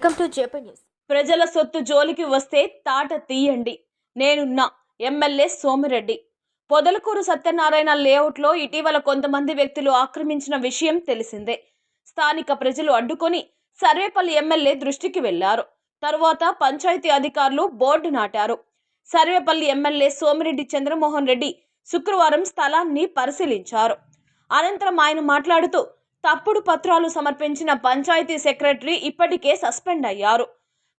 Welcome to news ప్రజల సొత్తు జోలికి వస్తే తాట తీయండి. నేనున్నా ఎమ్మెల్యే సోమిరెడ్డి. పొదలకూరు సత్యనారాయణ లేఅవుట్లో ఇటీవల కొంతమంది వ్యక్తులు ఆక్రమించిన విషయం తెలిసిందే. స్థానిక ప్రజలు అడ్డుకొని సర్వేపల్లి ఎమ్మెల్యే దృష్టికి వెళ్ళారు. తరువాత పంచాయతీ అధికారులు బోర్డు నాటారు. సర్వేపల్లి ఎమ్మెల్యే సోమిరెడ్డి చంద్రమోహన్ రెడ్డి శుక్రవారం స్థలాన్ని పరిశీలించారు. అనంతరం ఆయన మాట్లాడుతూ తప్పుడు పత్రాలు సమర్పించిన పంచాయతీ సెక్రటరీ ఇప్పటికే సస్పెండ్ అయ్యారు.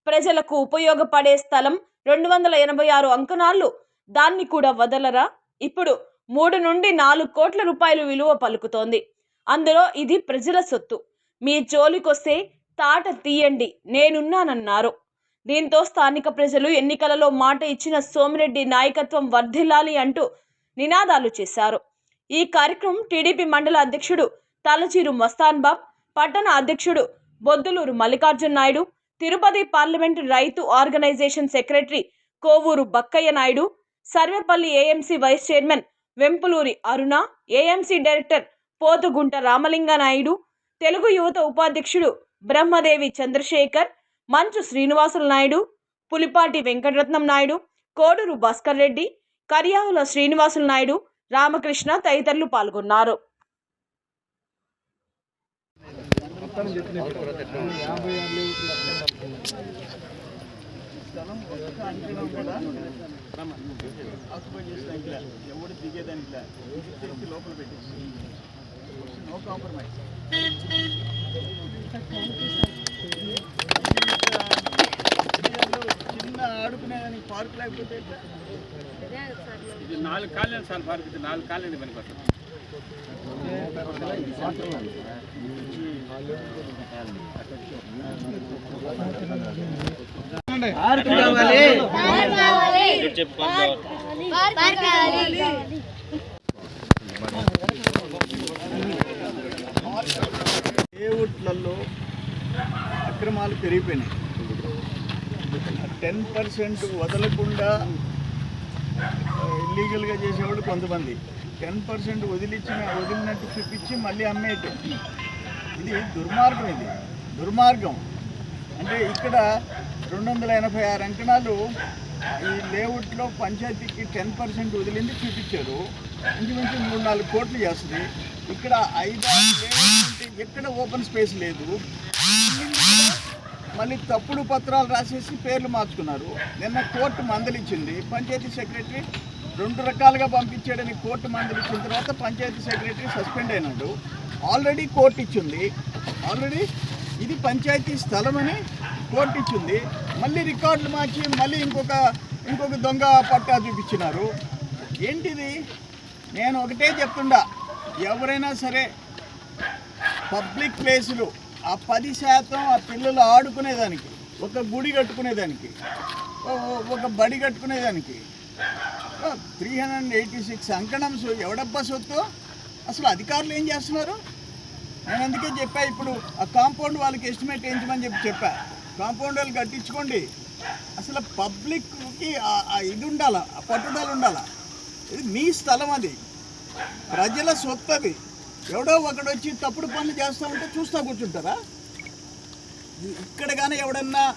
ప్రజలకు ఉపయోగపడే స్థలం రెండు వందల ఎనభై ఆరు అంకణాలు. దాన్ని కూడా వదలరా? ఇప్పుడు మూడు నుండి నాలుగు కోట్ల రూపాయలు విలువ పలుకుతోంది. అందులో ఇది ప్రజల సొత్తు. మీ జోలికొస్తే తాట తీయండి నేనున్నానన్నారు. దీంతో స్థానిక ప్రజలు ఎన్నికలలో మాట ఇచ్చిన సోమిరెడ్డి నాయకత్వం వర్ధిల్లాలి అంటూ నినాదాలు చేశారు. ఈ కార్యక్రమం టీడీపీ మండల అధ్యక్షుడు తలచీరు మస్తాన్ బాబ్ పట్టణ అధ్యక్షుడు బొద్దులూరు మల్లికార్జున నాయుడు తిరుపతి పార్లమెంటు రైతు organisation secretary Kovur Bakkaiah Naidu Sarvepalli AMC vice chairman Vempuluri Aruna AMC director Pothugunta Ramalinga Naidu Telugu యువత ఉపాధ్యక్షుడు బ్రహ్మదేవి చంద్రశేఖర్ మంచు శ్రీనివాసులు నాయుడు పులిపాటి వెంకటరత్నం నాయుడు కోడూరు భాస్కర్ రెడ్డి కర్యావుల శ్రీనివాసులు నాయుడు రామకృష్ణ తదితరులు పాల్గొన్నారు. ఆక్యుపై చేసడానికి లే. ఎవడు దిగేదానికి లోపల పెట్టేసి. నో కాంప్రమైజ్ చిన్న ఆడుకునేదానికి పార్క్ లేకపోతే? ఇది నాలుగు కాళ్ళు సార్ పార్క్ ఇది నాలుగు కాళ్ళు పనికి వస్తుంది లేఅవుట్లలో అక్రమాలు పెరిగిపోయినాయి. టెన్ పర్సెంట్ వదలకుండా ఇల్లీగల్గా చేసేవాళ్ళు కొంతమంది. టెన్ పర్సెంట్ వదిలిచ్చిన వదిలినట్టు చూపించి మళ్ళీ అమ్మేయటం ఇది దుర్మార్గం ఇది. దుర్మార్గం. అంటే ఇక్కడ రెండు వందల ఎనభై ఆరు అంకణాలు ఈ లేఅవుట్లో పంచాయతీకి టెన్ పర్సెంట్ వదిలింది చూపించారు. ఇంచుమించు మూడు నాలుగు కోట్లు చేస్తుంది. ఇక్కడ ఐదు ఆరు ఎక్కడ ఓపెన్ స్పేస్ లేదు. మళ్ళీ తప్పుడు పత్రాలు రాసేసి పేర్లు మార్చుకున్నారు. నిన్న కోర్టు మందలిచ్చింది. పంచాయతీ సెక్రటరీ రెండు రకాలుగా పంపించాడని కోర్టు మందలిచ్చిన తర్వాత పంచాయతీ సెక్రటరీ సస్పెండ్ అయినాడు. ఆల్రెడీ కోర్టు ఇచ్చింది. ఆల్రెడీ ఇది పంచాయతీ స్థలమని కోర్టు ఇచ్చింది. మళ్ళీ రికార్డులు మార్చి మళ్ళీ ఇంకొక ఇంకొక దొంగ పట్టా చూపించినారు. ఏంటిది? నేను ఒకటే చెప్తుండా. ఎవరైనా సరే పబ్లిక్ ప్లేసులు ఆ పది శాతం ఆ పిల్లలు ఆడుకునేదానికి ఒక గుడి కట్టుకునేదానికి ఒక బడి కట్టుకునేదానికి త్రీ హండ్రెడ్ ఎయిటీ సిక్స్ అంకణం ఎవడబ్బా సొత్తు? అసలు అధికారులు ఏం చేస్తున్నారు? నేను అందుకే చెప్పా ఇప్పుడు ఆ కాంపౌండ్ వాళ్ళకి ఎస్టిమేట్ వేయించమని చెప్పి చెప్పా. కాంపౌండ్ వాళ్ళు కట్టించుకోండి. అసలు పబ్లిక్కి ఆ- ఇది ఉండాలా ఆ పట్టుదల ఉండాలా? ఇది మీ స్థలం అది. ప్రజల సొత్తు అది. ఎవడో ఒకడు వచ్చి తప్పుడు పనులు చేస్తా ఉంటే చూస్తా కూర్చుంటారా? ఇక్కడ కానీ ఎవడన్నా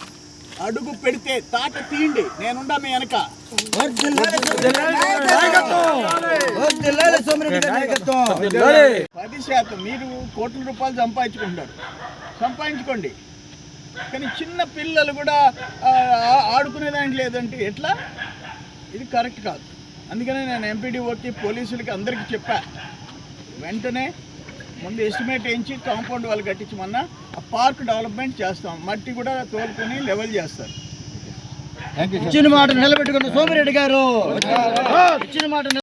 అడుగు పెడితే తాట తీయండి. నేనుండా మీ వెనక. పది శాతం మీరు కోట్ల రూపాయలు సంపాదించుకుంటారు సంపాదించుకోండి. కానీ చిన్న పిల్లలు కూడా ఆ, ఆ- ఆడుకునేదానికి లేదంటే ఎట్లా? ఇది కరెక్ట్ కాదు. అందుకనే నేను ఎంపీడీఓకి పోలీసులకి అందరికీ చెప్పా. వెంటనే ముందు ఎస్టిమేట్ వేయించి కాంపౌండ్ వాళ్ళు కట్టించమన్నా ఆ పార్క్ డెవలప్మెంట్ చేస్తాం. మట్టి కూడా తోలుకొని లెవెల్ చేస్తారు. ఇచ్చిన మాట నిలబెట్టుకున్న సోమిరెడ్డి గారు. ఇచ్చిన మాట